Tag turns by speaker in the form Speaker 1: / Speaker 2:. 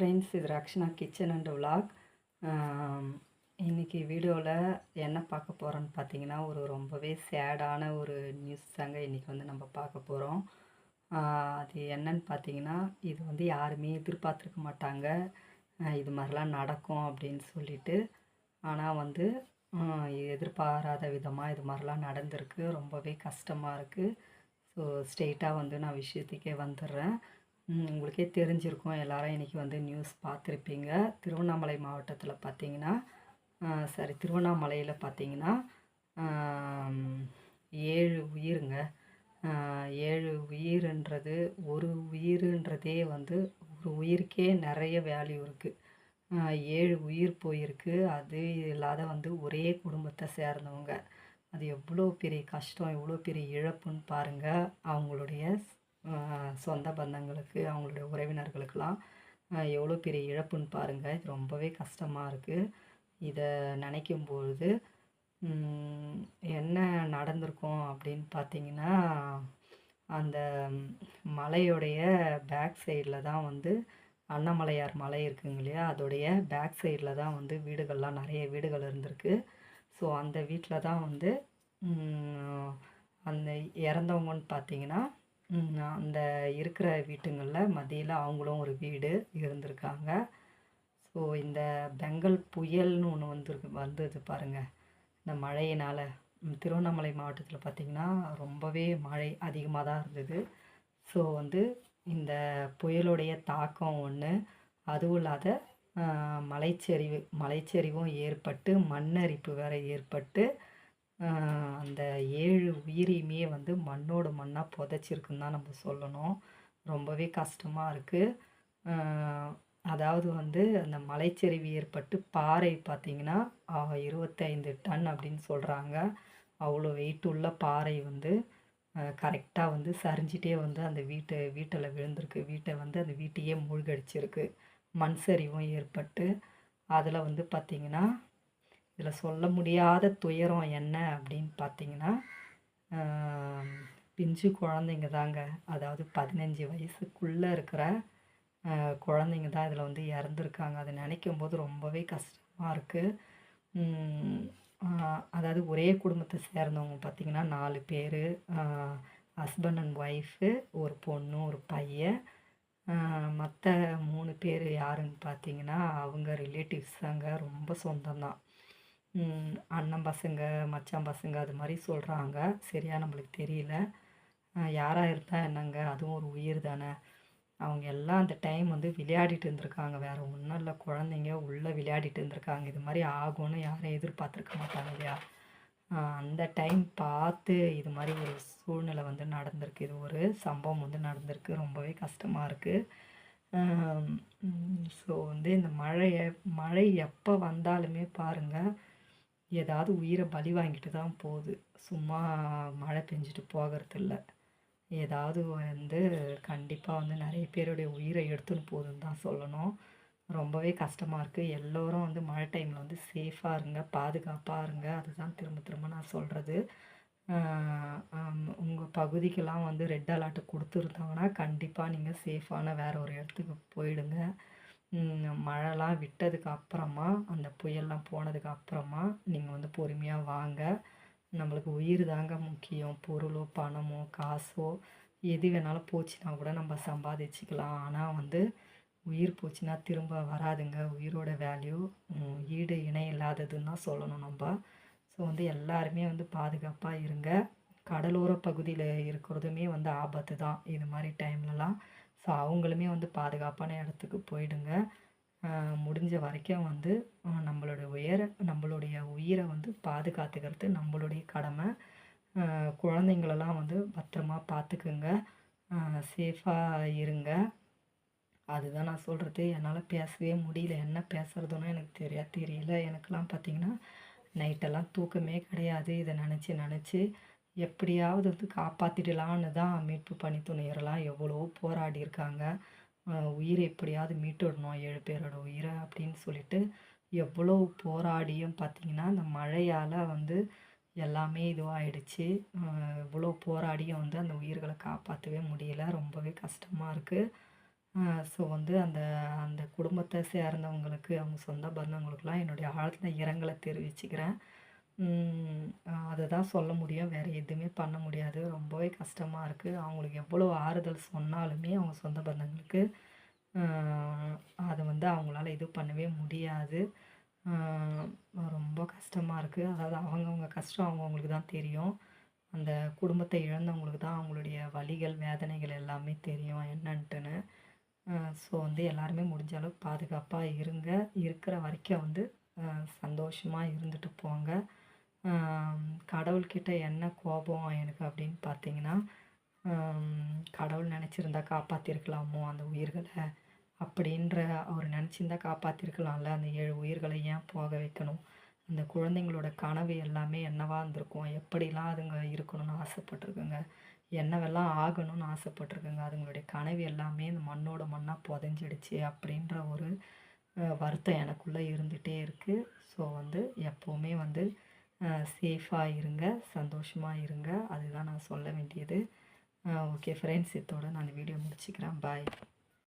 Speaker 1: Friends இது Rakshana kitchen and vlog இன்றைக்கி வீடியோவில் என்ன பார்க்க போகிறோன்னு பார்த்தீங்கன்னா ஒரு ரொம்பவே சேடான ஒரு நியூஸ் தாங்க இன்றைக்கி வந்து நம்ம பார்க்க போகிறோம் அது என்னன்னு பார்த்தீங்கன்னா இது வந்து யாருமே எதிர்பார்த்துருக்க மாட்டாங்க. இது மாதிரிலாம் நடக்கும் அப்படின்னு சொல்லிட்டு. ஆனால் வந்து எதிர்பாராத விதமாக இது மாதிரிலாம் நடந்திருக்கு. ரொம்பவே கஷ்டமாக இருக்குது ஸோ ஸ்ட்ரெயிட்டாக வந்து நான் விஷயத்துக்கே வந்துடுறேன். உங்களுக்கே தெரிஞ்சிருக்கும். எல்லாரும் இன்றைக்கி வந்து நியூஸ் பார்த்துருப்பீங்க. திருவண்ணாமலை மாவட்டத்தில் பார்த்தீங்கன்னா சாரி திருவண்ணாமலையில் பார்த்தீங்கன்னா ஏழு உயிருங்க. ஏழு உயிருன்றது ஒரு உயிருன்றதே வந்து ஒரு உயிருக்கே நிறைய வேல்யூ இருக்குது ஏழு உயிர் போயிருக்கு. அது இல்லாத வந்து ஒரே குடும்பத்தை சேர்ந்தவங்க. அது எவ்வளோ பெரிய கஷ்டம் எவ்வளோ பெரிய இழப்புன்னு பாருங்கள் அவங்களுடைய சொந்த பந்தங்களுக்கு அவங்களுடைய உறவினர்களுக்கெல்லாம் எவ்வளோ பெரிய இழப்புன்னு பாருங்கள் இது ரொம்பவே கஷ்டமாக இருக்குது இதை நினைக்கும் பொழுது என்ன நடந்திருக்கும் அப்படின்னு பார்த்தீங்கன்னா அந்த மலையுடைய பேக் சைடில் தான் வந்து அண்ணாமலையார் மலை இருக்குங்க இல்லையா? அதோடைய பேக் சைடில் தான் வந்து வீடுகள்லாம் நிறைய வீடுகள் இருந்திருக்கு. ஸோ அந்த வீட்டில் தான் வந்து அந்த இறந்தவங்கன்னு பார்த்தீங்கன்னா அந்த இருக்கிற வீட்டுங்களில் மதியில் அவங்களும் ஒரு வீடு இருந்திருக்காங்க. ஸோ இந்த பெங்கல் புயல்னு ஒன்று வந்துருக்கு வந்தது பாருங்கள் இந்த மழையினால் திருவண்ணாமலை மாவட்டத்தில் பார்த்திங்கன்னா ரொம்பவே மழை அதிகமாக தான் இருந்தது. ஸோ வந்து இந்த புயலுடைய தாக்கம் ஒன்று அதுவும் இல்லாத மலைச்சரிவு மலைச்சரிவும் ஏற்பட்டு மண்ணரிப்பு வேறு ஏற்பட்டு அந்த ஏழு உயிரையுமே வந்து மண்ணோட மண்ணாக புதைச்சிருக்குன்னு தான் நம்ம சொல்லணும். ரொம்பவே கஷ்டமாக இருக்குது அதாவது வந்து அந்த மலைச்சரிவு ஏற்பட்டு பாறை பார்த்திங்கன்னா இருபத்தைந்து டன் அப்படின்னு சொல்கிறாங்க அவ்வளோ வெயிட் உள்ள பாறை வந்து கரெக்டாக வந்து சரிஞ்சிட்டே வந்து அந்த வீட்டை வீட்டில் விழுந்திருக்கு. வீட்டை வந்து அந்த வீட்டையே மூழ்கடிச்சிருக்கு. மண் சரிவும் ஏற்பட்டு அதில் வந்து பார்த்திங்கன்னா இதில் சொல்ல முடியாத துயரம் என்ன அப்படின்னு பார்த்தீங்கன்னா பிஞ்சு குழந்தைங்க தாங்க. அதாவது பதினஞ்சு வயசுக்குள்ளே இருக்கிற குழந்தைங்க தான் இதில் வந்து இறந்துருக்காங்க. அதை நினைக்கும் போது ரொம்பவே கஷ்டமாக இருக்குது அதாவது ஒரே குடும்பத்தை சேர்ந்தவங்க பார்த்திங்கன்னா நாலு பேர் ஹஸ்பண்ட் அண்ட் ஒய்ஃபு ஒரு பொண்ணு ஒரு பையன். மற்ற மூணு பேர் யாருன்னு பார்த்தீங்கன்னா அவங்க ரிலேட்டிவ்ஸ் தாங்க. ரொம்ப சொந்தம்தான். அண்ணன் பசங்க மச்சான் பசங்க அது மாதிரி சொல்கிறாங்க சரியாக நம்மளுக்கு தெரியல. யாராக இருந்தால் என்னங்க? அதுவும் ஒரு உயிர் தானே. அவங்க எல்லாம் அந்த டைம் வந்து விளையாடிட்டு இருந்திருக்காங்க. வேறு ஒன்றும் இல்லை. குழந்தைங்க உள்ளே விளையாடிட்டு இருந்திருக்காங்க. இது மாதிரி ஆகும்னு யாரும் எதிர்பார்த்துருக்க மாட்டாங்க இல்லையா? அந்த டைம் பார்த்து இது மாதிரி ஒரு சூழ்நிலை வந்து நடந்திருக்கு. இது ஒரு சம்பவம் வந்து நடந்திருக்கு. ரொம்பவே கஷ்டமாக இருக்குது ஸோ வந்து இந்த மழையை மழை எப்போ வந்தாலுமே பாருங்கள் ஏதாவது உயிரை பலி வாங்கிட்டு தான் போகுது. சும்மா மழை பெஞ்சிட்டு போகிறதில்ல. ஏதாவது வந்து கண்டிப்பாக வந்து நிறைய பேருடைய உயிரை எடுத்துன்னு போகுதுன்னு தான் சொல்லணும். ரொம்பவே கஷ்டமாக இருக்குது எல்லோரும் வந்து மழை டைமில் வந்து சேஃபாக இருங்க பாதுகாப்பாக இருங்க. அதுதான் திரும்ப திரும்ப நான் சொல்கிறது உங்கள் பகுதிக்கெல்லாம் வந்து ரெட் அலர்ட் கொடுத்துருந்தாங்கன்னா கண்டிப்பாக நீங்கள் சேஃபான வேறு ஒரு இடத்துக்கு போயிடுங்க. மழைலாம் விட்டதுக்கு அப்புறமா அந்த புயல்லாம் போனதுக்கு அப்புறமா நீங்கள் வந்து பொறுமையாக வாங்க. நம்மளுக்கு உயிர் தாங்க முக்கியம். பொருளோ பணமோ காசோ எது வேணாலும் போச்சுன்னா கூட நம்ம சம்பாதிச்சுக்கலாம். ஆனால் வந்து உயிர் போச்சுன்னா திரும்ப வராதுங்க. உயிரோட வேல்யூ ஈடு இணை இல்லாததுன்னு தான் சொல்லணும் நம்ம. ஸோ வந்து எல்லாருமே வந்து பாதுகாப்பாக இருங்க. கடலோர பகுதியில் இருக்கிறதுமே வந்து ஆபத்து தான் இது மாதிரி டைம்லலாம் ஸோ அவங்களுமே வந்து பாதுகாப்பான இடத்துக்கு போயிடுங்க. முடிஞ்ச வரைக்கும் வந்து நம்மளோட உயர நம்மளுடைய உயிரை வந்து பாதுகாத்துக்கிறது நம்மளுடைய கடமை. குழந்தைங்களெல்லாம் வந்து பத்திரமா பார்த்துக்குங்க. சேஃபாக இருங்க. அதுதான் நான் சொல்கிறது என்னால் பேசவே முடியல. என்ன பேசுகிறதுன்னு எனக்கு தெரியா தெரியல. எனக்கெல்லாம் பார்த்திங்கன்னா நைட்டெல்லாம் தூக்கமே கிடையாது. இதை நினச்சி நினச்சி. எப்படியாவது வந்து காப்பாற்றிடலான்னு தான் மீட்பு பணித்துணையரெல்லாம் எவ்வளோ போராடி இருக்காங்க உயிரை எப்படியாவது மீட்டுடணும் ஏழு பேரோட உயிரை அப்படின்னு சொல்லிட்டு எவ்வளோ போராடியும் பார்த்தீங்கன்னா அந்த மழையால் வந்து எல்லாமே இதுவாகிடுச்சு இவ்வளோ போராடியும் வந்து அந்த உயிர்களை காப்பாற்றவே முடியல. ரொம்பவே கஷ்டமாக இருக்குது ஸோ வந்து அந்த அந்த குடும்பத்தை சேர்ந்தவங்களுக்கு அவங்க சொந்த பந்தங்களுக்கெல்லாம் என்னுடைய ஆழ்ந்த இரங்கலை தெரிவிச்சுக்கிறேன். அதை தான் சொல்ல முடியும். வேறு எதுவுமே பண்ண முடியாது. ரொம்பவே கஷ்டமாக இருக்குது அவங்களுக்கு எவ்வளோ ஆறுதல் சொன்னாலுமே அவங்க சொந்த பந்தங்களுக்கு அதை வந்து அவங்களால இது பண்ணவே முடியாது. ரொம்ப கஷ்டமாக இருக்குது அதாவது அவங்கவுங்க கஷ்டம் அவங்கவுங்களுக்கு தான் தெரியும். அந்த குடும்பத்தை இழந்தவங்களுக்கு தான் அவங்களுடைய வலிகள் வேதனைகள் எல்லாமே தெரியும் என்னன்ட்டுன்னு. ஸோ வந்து எல்லாருமே முடிஞ்ச அளவுக்கு பாதுகாப்பாக இருங்க. இருக்கிற வரைக்கும் வந்து சந்தோஷமாக இருந்துட்டு போங்க. கடவுள்கிட்ட என்ன கோபம் எனக்கு அப்படின்னு பார்த்தீங்கன்னா கடவுள் நினச்சிருந்தா காப்பாற்றிருக்கலாமோ அந்த உயிர்களை அப்படின்ற அவர் நினச்சிருந்தா காப்பாற்றிருக்கலாம்ல அந்த ஏழு உயிர்களை ஏன் போக வைக்கணும்? அந்த குழந்தைங்களோட கனவு எல்லாமே என்னவாக இருந்திருக்கும்? எப்படிலாம் அதுங்க இருக்கணும்னு ஆசைப்பட்ருக்குங்க என்னவெல்லாம் ஆகணும்னு ஆசைப்பட்டிருக்குங்க? அதுங்களுடைய கனவு எல்லாமே இந்த மண்ணோட மண்ணாக புதஞ்சிடுச்சு அப்படின்ற ஒரு வருத்தம் எனக்குள்ளே இருந்துகிட்டே இருக்குது ஸோ வந்து எப்போவுமே வந்து சேஃபாக இருங்க சந்தோஷமாக இருங்க. அதுதான் நான் சொல்ல வேண்டியது. ஓகே ஃப்ரெண்ட்ஸ் இதோட நான் வீடியோ முடிச்சுக்கிறேன். பாய்